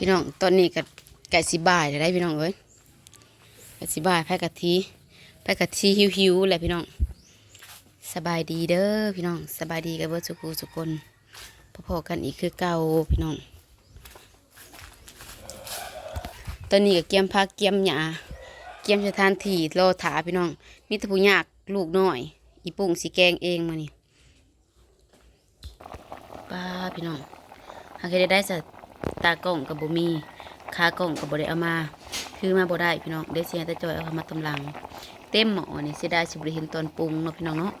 พี่น้องตอนนี้ก็ไก่สิบ่ายได้พี่น้องเอ้ยไก่สิบ่ายแพ้กะทิแพ้กะทิหิวๆแหละพี่น้อง สบายดีเด้อพี่น้อง สบายดีกับเบิร์สุกูสุคนพอๆกันอีกคือเก่าพี่น้อง ตอนนี้ก็เกียมพักเกียมหยาเกียมสถานที่รอถาพี่น้องมีแตะผู้ยากลูกน้อย อีปุ่งสีแกงเองมานี่ป้าพี่น้องหากได้ได้สัตว์ ตากล้องกับบ่มีขากล้องกับบ่ได้เอามา คือมาบ่ได้พี่น้องได้เสียแต่จอยเอาเข้ามาตำลัง เต็มหม้อนี่เสียดายสิบ่ได้เห็นตอนปรุงเนาะพี่น้องเนาะ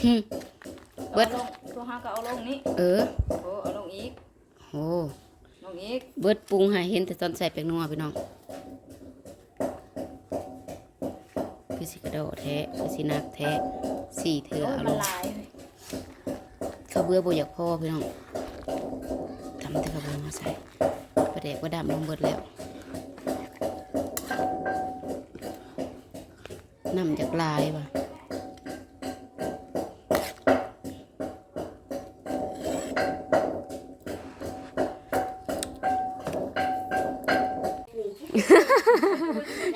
หึเบิดตัวห้าก็เอาลงนี้เออโอ้เอาลงอีกโอ้ลงอีกเบิดปรุงให้เห็นแต่ตอนใส่แป้งนัวพี่น้อง โดดแท้คือสินักแท้สี่เถื่อโอ้ยเอาลมันงลายข้าวเบื่อบ่อยากพ่อพี่น้องทำแต่ข้าวเบื่อมาใส่ประเดกว่าดำลงเบิดแล้วน้ำจากลายว่ะ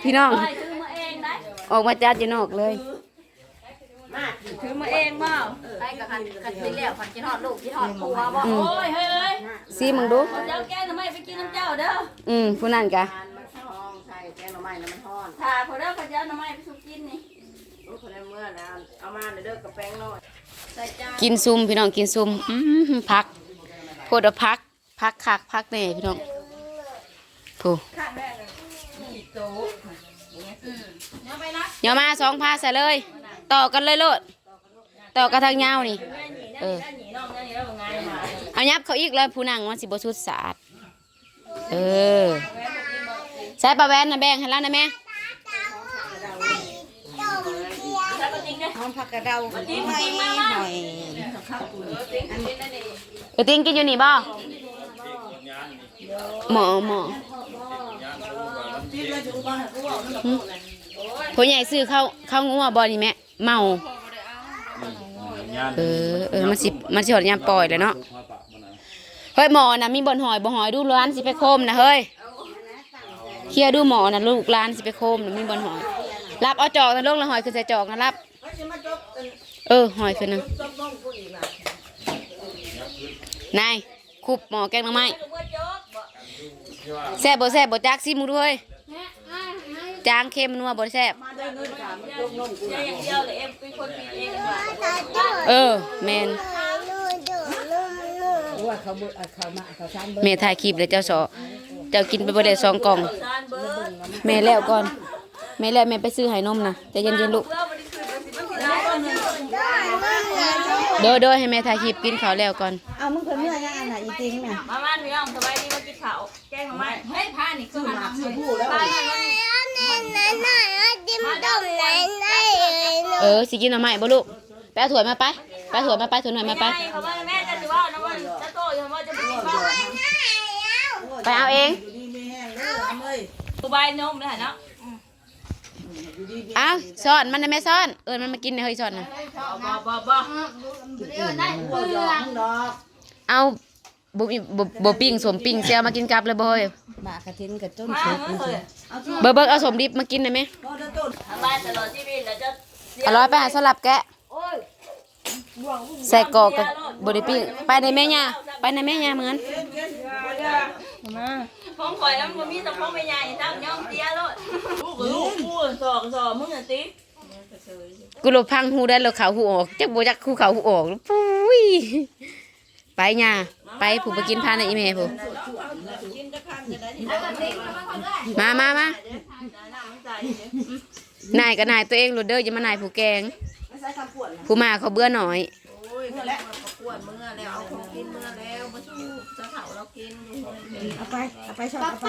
พี่น้องไปซื้ อมาเองได้ออกมาจัดอยู่นอกเลยซื้อมาเองเปล่าไปกับคันคันที่แล้วคันกินฮอดลูกกินฮอดผัวบ่อืมโอ้ยเฮ้ยเฮ้ยซีมึงดู เจ้าแกงทำไมไปกินน้ำเจ้าเด้ออืมผู้นั่นกะมันห้องใส่แกงหน่อไม้แล้วมันห้อนถ้าพอเด้อเขาจะเอาน้ำไม้ไปสุกินนี่ลูกคนนั้นเมื่อแล้วเอามาเด้อกับแป้งน้อยใส่จานกินซุมพี่น้องกินซุมอืมพักพูดว่าพัก พักคักพักแน่พี่น้องผู้ข้างแรกเลยนี่โต๊ะอืมเนี่ ยไปนะมาสองพาใส่เลย ต่อกันเลยโลด ต่อกันทางยาวนี่ เออ เอายับเขาอีกแล้วผู้นั่งมันสิบชุดสะอาดเออใส่ปลาแวนนะแบ่งให้แล้วนะแม่แล้วก็จริงเนี่ยห้องผักกระเดาจริงจริงมากหน่อยจริงจริงนั่นเองเออติงกินอยู่นี่บ่หมอหมอ หึผู้ใหญ่ซื้อข้าวข้าวงัวบ่นี่แม่เมา เออเออมันสิมันสิหอดยามปล่อยเลยเนาะเฮ้ยหมอนะมีบ่อนหอยบ่หอยดูร้านสิไปโคมนะเฮ้ยเคลียร์ดูหมอนะลูกร้านสิไปโคมนะมีบ่อนหอยรับเอาจอกนะลงแล้วหอยคือใส่จอกนะรับเออหอยคือนะนายคุบหมอแกงหน่อไม้แซ่บบ่แซ่บบ่จักซิมึงด้วย จางเค็มนัวบ่แซ่บอย่างเดียวเลยเอ็มเป็นคนกินเองมาเออแมนว่าเขาเบื่อเขามาเขาซ้ำแม่ถ่ายคลิปแล้วเจ้าสอเจ้ากินไปบ่ได้สองกล่องจานเบิร์ดแม่แล้วก่อน แม่แล้วแม่ไปซื้อไห้นมนะใจะเย็นๆลูกเพื่อมันคือมันสิมันสิได้ตอนนึงโดยโดยให้แม่ถ่ายคลิปกินข้าวแล้วก่อนเอามึงเพิ่นเมื่อยังอันไหนอีจริงน่ะมาบ้านพี่น้องสบายดีมากินข้าวแกงของไม้เฮ้ยผ้านี่คือหันซื้อผู้แล้ว ผ้านั่นมันเออสิกินเอาไหมบ่ลูกไปเอาถ้วยมาไปไปเอาถ้วยมาไปถ้วยหน่อยมาไป ไม่เขาว่าแม่จะถือว่าน้ำมันจะโตอยู่ว่าจะไปกินบ้างไปเอาเองดีไม่แห้งเลยเอ้ยสบายนมเลยเนาะเอาซ่อนมันนะแม่ซ่อนเอิญมันมากินในเฮ้ยซ่อนนะบ่บ่บ่บ่ยอมดอกเอา บ่มีบ่บ่ปิ้งสมปิ้งเสียมากินกับเลยบ่เฮ้ยบากระทินกับต้นมาสุกเมื่อเคยเบิ่งเบิ่งเอาสมดิบมากินได้ไหมก็ได้ต้นทำบ้านตลอดชีวิตแล้วจะอร่อยไปหาสลับแกะโอ้ยใส่กรอกกับบ่ได้ปิ้งไปในแม่ย่าไปในแม่ย่าเหมือนพ้องข่อยแล้วมันมีแต่พ้องไม่ใหญ่ตั้งย่องเตี้ยเลยลูกลูกกูสอกสอกมึงอะติกูรพังหูได้แล้วเขาหูออกจักบ่จักคู่เขาหูออกปุ้ย ไปย่าไปผู้ไปกินพาในอีเมลผู้มามามา นายกับนายตัวเองโรดเดอร์อย่ามานายผู้แกงไม่ใช่คำปวดผู้มาเขาเบื่อหน่อยโอ้ยเมื่อแล้วปวดเมื่อแล้วเอาของกินเมื่อแล้วมาสู้จะเผาเรากินเอาไปเอาไปชอบเอาไป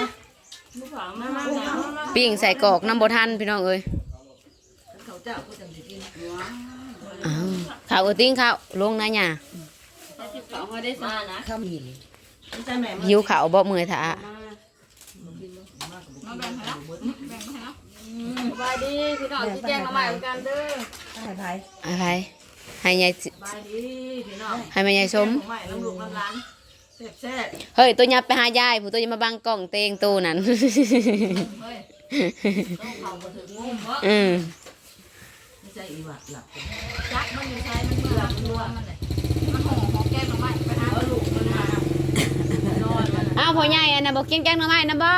ลูกหลานมามามาปิ้งใส่กรอกน้ำบทันพี่น้องเอ้ยเขาเจ้าก็จังสิกินอ้าวข้าวเออติ้งข้าวลงนะย่า มานะข้าวมีไม่ใช่แม่หิวข้าวบ่เมื่อยถามามาแบ่งให้นะแบ่งให้นะสบายดีพี่น้องที่แจ้งมาใหม่เหมือนกันเด้อให้ไผอะไรให้ยายสิสบายดีพี่น้องให้แม่ยายชมใหม่น้ำลูกน้ำร้านแซ่บเฮ้ย ตัวยับไปหายายผู้ตัวอยับมาบังกล้องเตงตูนั่นเฮ้ยต้องเผาบ่ถึงงุ่มเนาะอืมๆไม่ใช่อีหวัดหลับจักมันอยู่ใช้มันเบื่อมันรัวมันเลยมันห่ อหอแก้มมาใหม่ไปหาลูกมันมานอนมันอ้าวพ่อใหญ่อันน่ะบอกกินแกงหน่อไม้นะบ่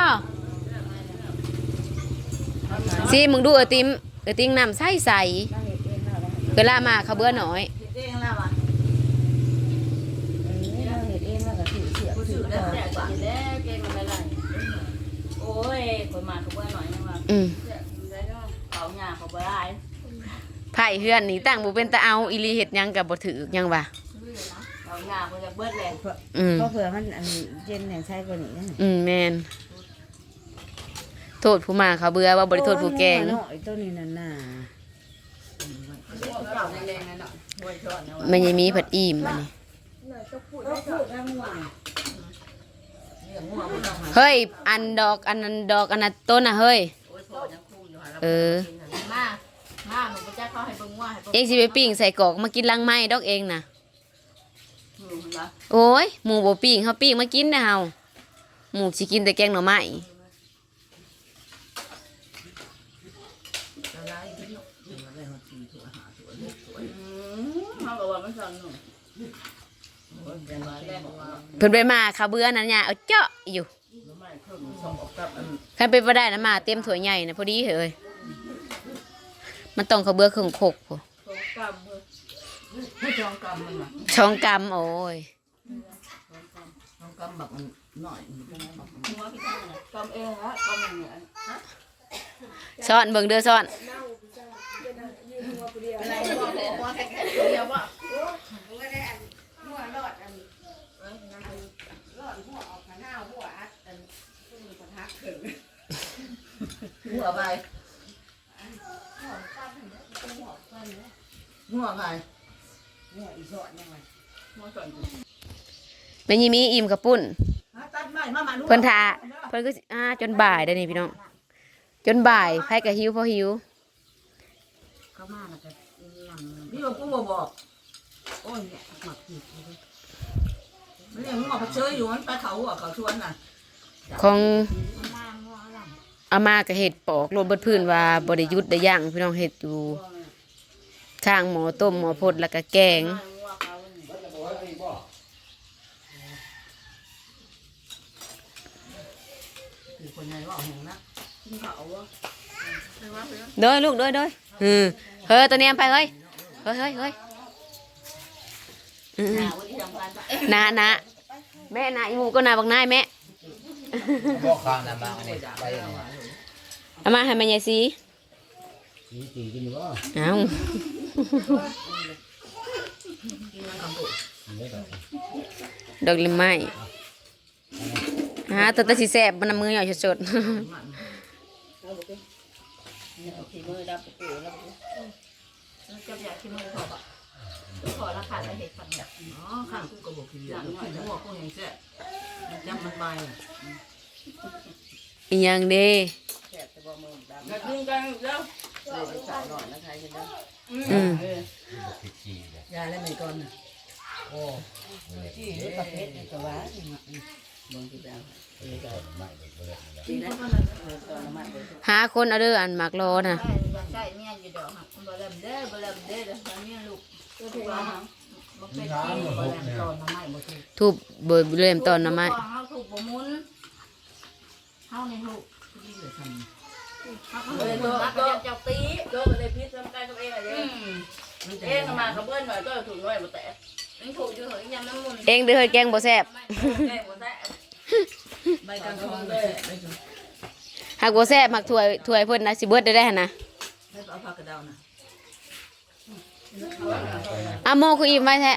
สิมึงดูเออติมเออติงน้ำใสใสเราเห็ดเองเราเราเวลามาเขาเบื่อหน่อยเห็ดเองแล้วอะเราเห็ดเองแล้วก็ถือเสือถือแล้ดวอกแต่กว่าแล้วเก่งมันอะไรโอ้ยคนมาเขาเบื่อหน่อยนึงว่าอืมเขาหญ้าเขาบ่ได้ไผ่เฮือนนี่ตั้งบ่เป็นตาเอาอีหลีเฮ็ดหยังกับบ่ถือหยังวะ เขาหญ้าเขาจะเบิดเลยอืม เพราะเผื่อมันอันเย็นแห่งใช้กว่านี้นะอืมแม่นโทษผู้มาเขาเบื่อว่าบ่ได้โทษผู้แกง โอ้ยน้อยตัวนี้นั่นน่ะเจ้าแดงๆนั่นน่ะห้วยช้อนนะมันยังมีผัดอิ่มอันนี้ก็พูดแล้วง่วงเรื่องงัวมันต้องเฮ้ย อันดอกอันนั้นดอกอันนั้นต้นน่ะเฮ้ย โอ้ยพ่อยังคู่อยู่หาเราเออ มามาหนูไปจ้าเขาให้เบิ่งว่าให้เบิ่งเองสิไปปิ้งใส่กรอกมากินลังไม้ดอกเองน่ะ หนูนะโอ้ยหมูบ่ปิ้งเฮาปิ้งมากินนะเฮาหมูสิกินแต่แกงหน่อไม้เขาบอกว่ามันสั่นหนูแต่ว่าแรกว่าเพิ่นไปมาเขาเบื่อนั่นเนี่ยเอาเจาะอยู่คันเป็นบ่ได้นะมาเต็มถ้วยใหญ่นะพอดีเฮ้ยมันต้องเขาเบื่อครึ่งโคกพุ่ นสองกรัมเพิ่นไม่สองกรัมมันน่ะช่องกำโอ้ยสองกรัมแบบมันหน่อยหัวพี่ตั้งน่ะกรัมเองฮะกรัมอย่างเงี้ยฮะซ่อนเบิ่งเด้อซ่อนอะไรบอกหัวแค่ๆเดียวบ่หัวไปหัวไป หัวอีสอนยังไงหัวสั่นแม่นยิมีอิ่มกับปุ้นตัดไม้มามาเพิ่นทาเพิ่นก็สิอ่าจนบ่ายได้อนี่พี่น้อง จนบ่ายไผก็หิวพอหิว เข้ามาแล้วก็นั่งพี่บอกกูบอกบอกโอ้ยเนี่ยหมักผิดมันเนี่ยมึงออกไปเชยอยู่มันไปเขาหัวเขาชวนน่ะของอามาก็เฮ็ดปอกโลดเบิดพื้นว่าบ่ได้หยุดได้ยั้งพี่น้องเฮ็ดอยู่ ข้างหมอต้มหมอพดแล้วก็แกงหัวเขาเนี่ยคือคนไหนว่าหงนะกินเขาวะใช่ไหมเพื่อนเด้อลูกเด้อเด้ออือเฮ้ยตัวเนี้ยไปเฮ้ยเฮ้ยเฮ้ยเฮ้ยอือหาวันนี้ทำการปะๆนานาแม่นาอีหมูก็นาบักนายแม่บอกข้างน้ำมาอันนี้ไปอันนี้เอามาให้แม่ยายสีสีสีกินอยู่บ่เอ้าไม่ ดอกลิมไม้ฮะตัวตะสิแซ่บมันน้ำมือหย่อยสดขี่มือดับปูแล้วจะอยากขี่มือเขาปะขอราคาจะเห็ดพันแบบอ๋อข้างกูก็บอกคือเดียนหัวกูเห็นแซ่นจำมันไปอีหยังเด้อยากกินกันแล้วอืม ผิดชีเลยยาแล้วไม่ก่อนน่ะโอ้ที่หรือประเภทนี่ก็ว่าบางทีแล้วไม่เด็กเบิดเลยที่นั้นก็ตอนมันหาคนเอาเด้ออันหมักรอน่ะใช่ใช่เมียอยู่ดอกหักบะเริ่มเด้อบะเริ่มเด้อเดี๋ยวเมียลูกก็ถูกล้วบ่เป็นที่ก็แล้วตอนมาใหม่บ่ถูกทุบเบิดเริ่มตอนหน่อไม้เฮาถูกบ่มุนเฮานี่ถูกที่จะท เฮาเลยถูกรักก็จะตีก็เลยพิษน้ำกายตัวเองอะไรอืเนี่ยมำเอ๊ะมาเขาเบิ้ลหน่อยก็ถูกหน่อยมาแตะมันถูกอยู่เหยยังน้ำมุนเองเด้อเฮ้ยแกงบ่แซ่บแก้หมดแตะใบกันทองเลยหากบ่แซ่บหักถ้วยถ้วยเพิ่นนะสิเบิดได้ได้หั่นนะเอาผักกระเดานะอะโมคืออิ่มไว้แท้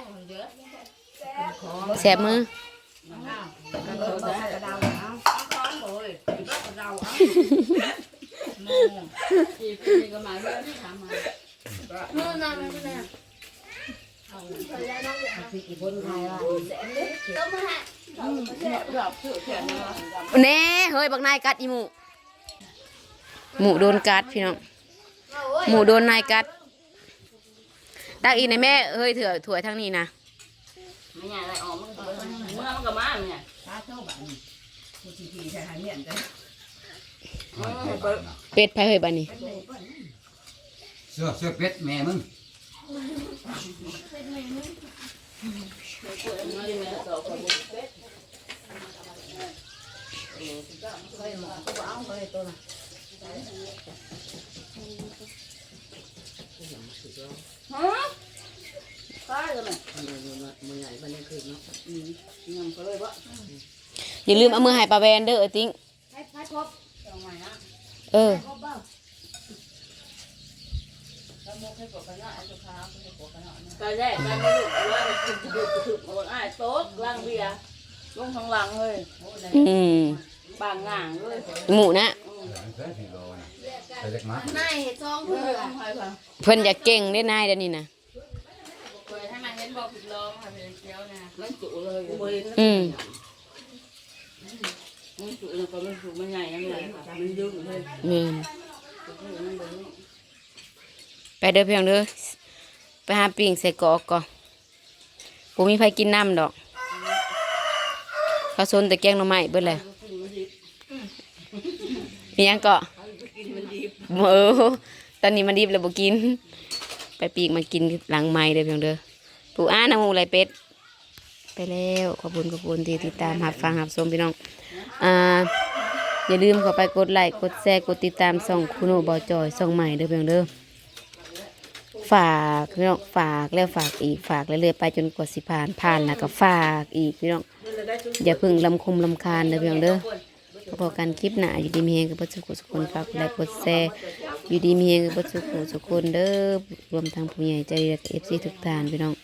แซ่บมือ เดาเอาอีกนี่ก็มาเรื่องที่ถามมาสิอีคนไทยว่าชอบชื่อแขนนะแน่เฮ้ยบักนายกัดอีหมูหมูโดนกัดพี่น้องหมูโดนนายกัดตักอีในแม่เฮ้ยเถื่อถั่วยทั้งนี้นะไม่ใหญ่อะไรออกมันก็เมื่อมันก็มาเนี่ยตาเจ้าบ้านกูทีทีใช้หายเมียนกัน เป็ดไผเฮ้ยบันนี้ เสื้อเสื้อเป็ดแม่มึงฮะตายแล้วแม่มันใหญ่มันยังคืนเนาะอืมยังก็เลยว่าอย่าลืมเอามือใหายปลาแวนเด้อเออติ้งให้ให้ครบตรงไหนนะ เออครบเบ้าแล้วมุกให้กดกันหน่อยเอาสุขาให้กดกันหน่อยก็แรกกันไม่รู้ว่าถึงถึงถึงโอ้ยโต๊ะล่างเบียร์ลงทางหลังเลยอืมบางง่างเลยหมูนะเสื้อสีโลนะใส่เล็กมัดนายซองเพื่เพื่ออใครค่ะเพิ่นอยากเก่งได้นายเดี๋ยวนี้นะเคยให้มันเห็นบอกผิดล้อมค่ะเป็นเกี้ยวนะมันจุเลยกูเห็นอืม มันจุเลยก็มันจุมันใหญ่ยังไงค่ะมันยืดเลยแม่นไปเด้อเพียงเด้อไปหาปิ่งใส่กอกก่อนผมมีไผกินน้ำดอกเขาซนแต่แกงหน่อไม้เบิดเลยกินมันดิบมีหยังเกาะมเออตอนนี้มันดิบแล้วบ่กิน ไปปีกมันกินหลังไม้เด้อเพียงเด้อปูอ้าน้ำมูไรเป็ดไปแล้วขอบคุณขอบคุณที่ติดตามหับฟังหับชมพี่น้อง อ่าอย่าลืมเข้าไปกดไลค์กดแชร์กดติดตามส่องคุณโอบอจอยส่องใหม่เด้อเพียงเด้อฝากพี่น้องฝากแล้วฝากอีกฝากเรื่อยๆไปจนกว่าสิผ่านผ่านแล้วก็ฝากอีกพี่น้องอย่าเพึ่งลำคมลำคาญเด้อพี่น้องเด้อพอกันคลิปหน้าอยู่ดีมีเฮงกับปัจจุบันสุคนฝากกดไลค์กดแชร์อยู่ดีมีเฮงกับปัจจุบันสุคนเด้อรวมทั้งผู้ใหญ่ใจดีและเอฟซีทุกท่านพี่น้อง